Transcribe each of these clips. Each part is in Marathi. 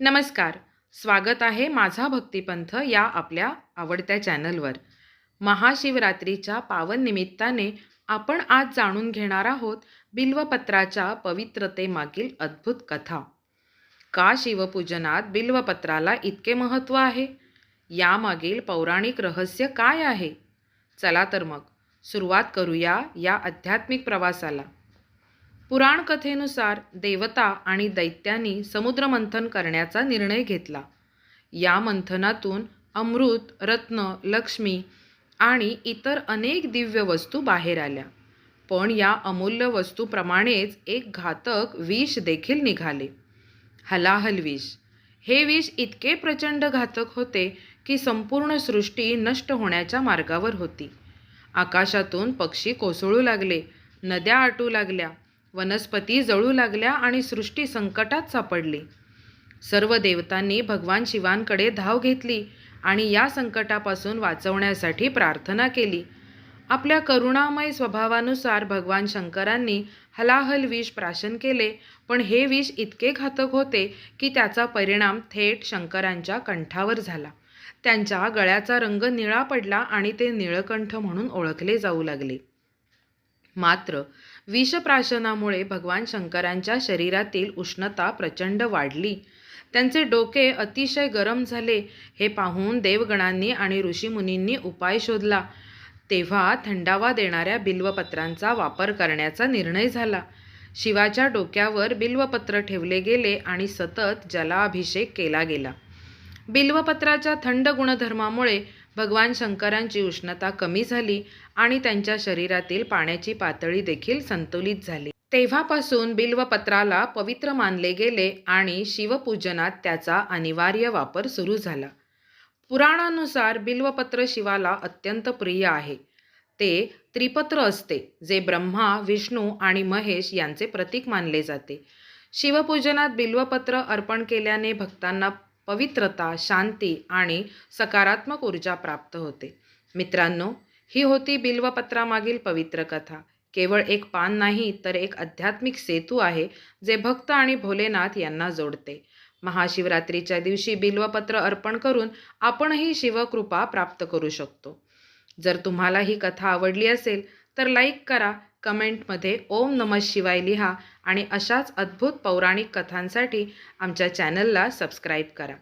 नमस्कार. स्वागत आहे माझा भक्तिपंथ या आपल्या आवडत्या चॅनलवर. महाशिवरात्रीच्या पावन निमित्ताने आपण आज जाणून घेणार आहोत बिल्वपत्राच्या पवित्रतेमागील अद्भुत कथा. का शिवपूजनात बिल्वपत्राला इतके महत्त्व आहे? यामागील पौराणिक रहस्य काय आहे? चला तर मग सुरुवात करूया या आध्यात्मिक प्रवासाला. पुराणकथेनुसार देवता आणि दैत्यांनी समुद्रमंथन करण्याचा निर्णय घेतला. या मंथनातून अमृत रत्न लक्ष्मी आणि इतर अनेक दिव्य वस्तू बाहेर आल्या. पण या अमूल्य वस्तूप्रमाणेच एक घातक विष देखील निघाले. हलाहल विष. हे विष इतके प्रचंड घातक होते की संपूर्ण सृष्टी नष्ट होण्याच्या मार्गावर होती. आकाशातून पक्षी कोसळू लागले नद्या आटू लागल्या वनस्पती जळू लागल्या आणि सृष्टी संकटात सापडली. सर्व देवतांनी भगवान शिवांकडे धाव घेतली आणि या संकटापासून वाचवण्यासाठी प्रार्थना केली. आपल्या करुणामय स्वभावानुसार भगवान शंकरांनी हलाहल विष प्राशन केले पण हे विष इतके घातक होते की त्याचा परिणाम थेट शंकरांच्या कंठावर झाला. त्यांच्या गळ्याचा रंग निळा पडला आणि ते निळकंठ म्हणून ओळखले जाऊ लागले. मात्र विषप्राशनामुळे भगवान शंकरांच्या शरीरातील उष्णता प्रचंड वाढली. त्यांचे डोके अतिशय गरम झाले. हे पाहून देवगणांनी आणि ऋषीमुनींनी उपाय शोधला. तेव्हा थंडावा देणाऱ्या बिल्वपत्रांचा वापर करण्याचा निर्णय झाला. शिवाच्या डोक्यावर बिल्वपत्र ठेवले गेले आणि सतत जलाभिषेक केला गेला. बिल्वपत्राच्या थंड गुणधर्मामुळे भगवान शंकरांची उष्णता कमी झाली आणि त्यांच्या शरीरातील पाण्याची पातळी देखील संतुलित झाली. तेव्हापासून बिल्वपत्राला पवित्र मानले गेले आणि शिवपूजनात त्याचा अनिवार्य वापर सुरू झाला. पुराणानुसार बिल्वपत्र शिवाला अत्यंत प्रिय आहे. ते त्रिपत्र असते जे ब्रह्मा विष्णू आणि महेश यांचे प्रतीक मानले जाते. शिवपूजनात बिल्वपत्र अर्पण केल्याने भक्तांना पवित्रता शांती आणि सकारात्मक ऊर्जा प्राप्त होते. मित्रांनो ही होती बिल्वपत्रामागील पवित्र कथा. केवळ एक पान नाही तर एक आध्यात्मिक सेतू आहे जे भक्त आणि भोलेनाथ यांना जोडते. महाशिवरात्रीच्या दिवशी बिल्वपत्र अर्पण करून आपणही शिवकृपा प्राप्त करू शकतो. जर तुम्हाला ही कथा आवडली असेल तर लाईक करा कमेंटमध्ये ओम नमः शिवाय लिहा आणि अशाच अद्भुत पौराणिक कथांसाठी आमच्या चॅनलला सबस्क्राईब करा.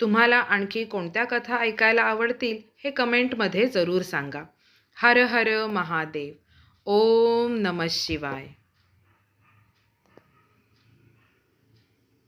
तुम्हाला आणखी कोणत्या कथा ऐकायला आवडतील हे कमेंटमध्ये जरूर सांगा. हर हर महादेव. ओम नमः शिवाय.